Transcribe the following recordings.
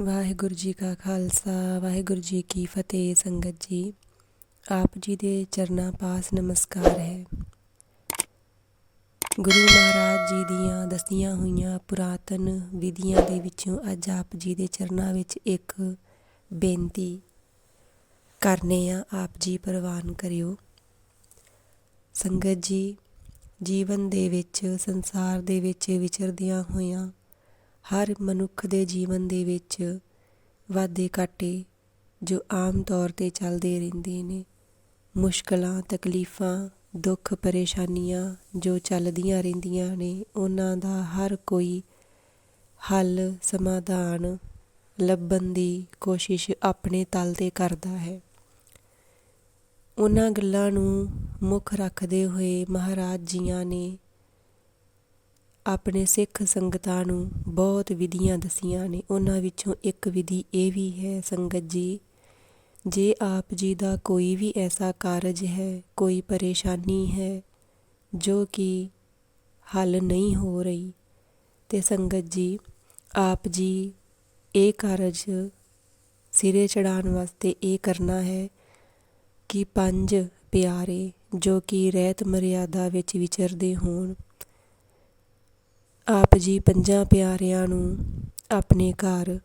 ਵਾਹਿਗੁਰੂ ਜੀ ਕਾ ਖਾਲਸਾ, ਵਾਹਿਗੁਰੂ ਜੀ ਕੀ ਫਤਿਹ ਸੰਗਤ ਜੀ। ਆਪ ਜੀ ਦੇ ਚਰਨਾਂ ਪਾਸ ਨਮਸਕਾਰ ਹੈ। ਗੁਰੂ ਮਹਾਰਾਜ ਜੀ ਦੀਆਂ ਦਸੀਆਂ ਹੋਈਆਂ ਪੁਰਾਤਨ ਵਿਧੀਆਂ ਦੇ ਵਿੱਚੋਂ ਅੱਜ ਆਪ ਜੀ ਦੇ ਚਰਨਾਂ ਵਿੱਚ ਇੱਕ ਬੇਨਤੀ ਕਰਨੇ ਆ ਆਪ ਜੀ ਪ੍ਰਵਾਨ ਕਰਿਓ। ਸੰਗਤ ਜੀ, ਜੀਵਨ ਦੇ ਵਿੱਚ, ਸੰਸਾਰ ਦੇ ਵਿੱਚ ਵਿਚਰਦੀਆਂ ਹੋਈਆਂ ਹਰ ਮਨੁੱਖ ਦੇ ਜੀਵਨ ਦੇ ਵਿੱਚ ਵਾਧੇ ਘਾਟੇ ਜੋ ਆਮ ਤੌਰ ਤੇ ਚੱਲਦੇ ਰਹਿੰਦੇ ਨੇ। ਮੁਸ਼ਕਲਾਂ, ਤਕਲੀਫਾਂ, ਦੁੱਖ, ਪਰੇਸ਼ਾਨੀਆਂ ਜੋ ਚੱਲਦੀਆਂ ਰਹਿੰਦੀਆਂ ਨੇ, ਉਹਨਾਂ ਦਾ ਹਰ ਕੋਈ ਹੱਲ, ਸਮਾਧਾਨ ਲੱਭਣ ਦੀ ਕੋਸ਼ਿਸ਼ ਆਪਣੇ ਤਲ ਤੇ ਕਰਦਾ ਹੈ। ਉਹਨਾਂ ਗੱਲਾਂ ਨੂੰ ਮੁੱਖ ਰੱਖਦੇ ਹੋਏ ਮਹਾਰਾਜ ਜੀਆਂ ਨੇ ਆਪਣੇ ਸਿੱਖ ਸੰਗਤਾਂ ਨੂੰ ਬਹੁਤ ਵਿਧੀਆਂ ਦੱਸੀਆਂ ਨੇ। ਉਹਨਾਂ ਵਿੱਚੋਂ ਇੱਕ ਵਿਧੀ ਇਹ ਵੀ ਹੈ, ਸੰਗਤ ਜੀ, ਜੇ ਆਪ ਜੀ ਦਾ ਕੋਈ ਵੀ ਐਸਾ ਕਾਰਜ ਹੈ, ਕੋਈ ਪਰੇਸ਼ਾਨੀ ਹੈ, ਜੋ ਕਿ ਹੱਲ ਨਹੀਂ ਹੋ ਰਹੀ, ਤੇ ਸੰਗਤ ਜੀ, ਆਪ ਜੀ ਇਹ ਕਾਰਜ ਸਿਰੇ ਚੜਾਉਣ ਵਾਸਤੇ ਇਹ ਕਰਨਾ ਹੈ ਕਿ ਪੰਜ ਪਿਆਰੇ ਜੋ ਕਿ ਰਹਿਤ ਮਰਿਆਦਾ ਵਿੱਚ ਵਿਚਰਦੇ ਹੋਣ ਆਪ ਜੀ ਪੰਜਾਂ ਪਿਆਰਿਆਂ ਨੂੰ ਆਪਣੇ ਘਰ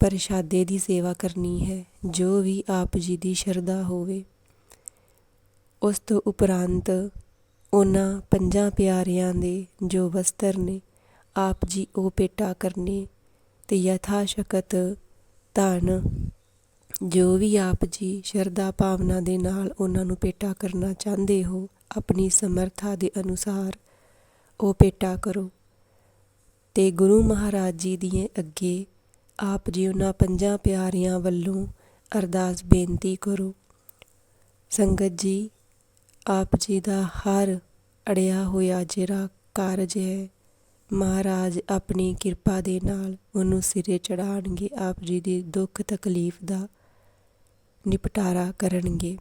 ਪ੍ਰਸ਼ਾਦੇ ਦੀ ਸੇਵਾ ਕਰਨੀ ਹੈ, ਜੋ ਵੀ ਆਪ ਜੀ ਦੀ ਸ਼ਰਧਾ ਹੋਵੇ। ਉਸ ਤੋਂ ਉਪਰੰਤ ਉਹਨਾਂ ਪੰਜਾਂ ਪਿਆਰਿਆਂ ਦੇ ਜੋ ਵਸਤਰ ਨੇ, ਆਪ ਜੀ ਉਹ ਪੇਟਾ ਕਰਨੇ ਤੇ ਯਥਾ ਸ਼ਕਤ ਧਨ, ਜੋ ਵੀ ਆਪ ਜੀ ਸ਼ਰਧਾ ਭਾਵਨਾ ਦੇ ਨਾਲ ਉਹਨਾਂ ਨੂੰ ਪੇਟਾ ਕਰਨਾ ਚਾਹੁੰਦੇ ਹੋ, ਆਪਣੀ ਸਮਰੱਥਾ ਦੇ ਅਨੁਸਾਰ ਉਹ ਪੇਟਾ ਕਰੋ। ਅਤੇ ਗੁਰੂ ਮਹਾਰਾਜ ਜੀ ਦੀ ਅੱਗੇ ਆਪ ਜੀ ਉਹਨਾਂ ਪੰਜਾਂ ਪਿਆਰਿਆਂ ਵੱਲੋਂ ਅਰਦਾਸ ਬੇਨਤੀ ਕਰੋ। ਸੰਗਤ ਜੀ, ਆਪ ਜੀ ਦਾ ਹਰ ਅੜਿਆ ਹੋਇਆ ਜਿਹੜਾ ਕਾਰਜ ਹੈ, ਮਹਾਰਾਜ ਆਪਣੀ ਕਿਰਪਾ ਦੇ ਨਾਲ ਉਹਨੂੰ ਸਿਰੇ ਚੜਾਣਗੇ ਆਪ ਜੀ ਦੀ ਦੁੱਖ ਤਕਲੀਫ ਦਾ ਨਿਪਟਾਰਾ ਕਰਨਗੇ।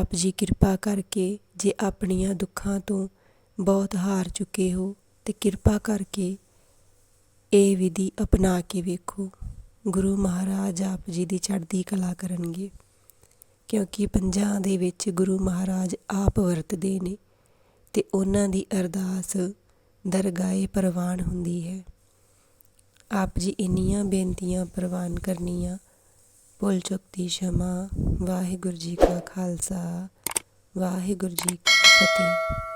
ਆਪ ਜੀ ਕਿਰਪਾ ਕਰਕੇ ਜੇ ਆਪਣੀਆਂ ਦੁੱਖਾਂ ਤੋਂ ਬਹੁਤ ਹਾਰ ਚੁੱਕੇ ਹੋ ਅਤੇ ਕਿਰਪਾ ਕਰਕੇ ਇਹ ਵਿਧੀ ਅਪਣਾ ਕੇ ਵੇਖੋ। ਗੁਰੂ ਮਹਾਰਾਜ ਆਪ ਜੀ ਦੀ ਚੜ੍ਹਦੀ ਕਲਾ ਕਰਨਗੇ, ਕਿਉਂਕਿ ਪੰਜਾਂ ਦੇ ਵਿੱਚ ਗੁਰੂ ਮਹਾਰਾਜ ਆਪ ਵਰਤਦੇ ਨੇ ਤੇ ਉਹਨਾਂ ਦੀ ਅਰਦਾਸ ਦਰਗਾਹੇ ਪ੍ਰਵਾਨ ਹੁੰਦੀ ਹੈ। ਆਪ ਜੀ ਇੰਨੀਆਂ ਬੇਨਤੀਆਂ ਪ੍ਰਵਾਨ ਕਰਨੀਆਂ, ਭੁੱਲ ਚੁੱਕ ਦੀ ਸ਼ਮਾ, ਵਾਹਿਗੁਰੂ ਜੀ ਕਾ ਖਾਲਸਾ, ਵਾਹਿਗੁਰੂ ਜੀ ਕੀ ਫਤਿਹ।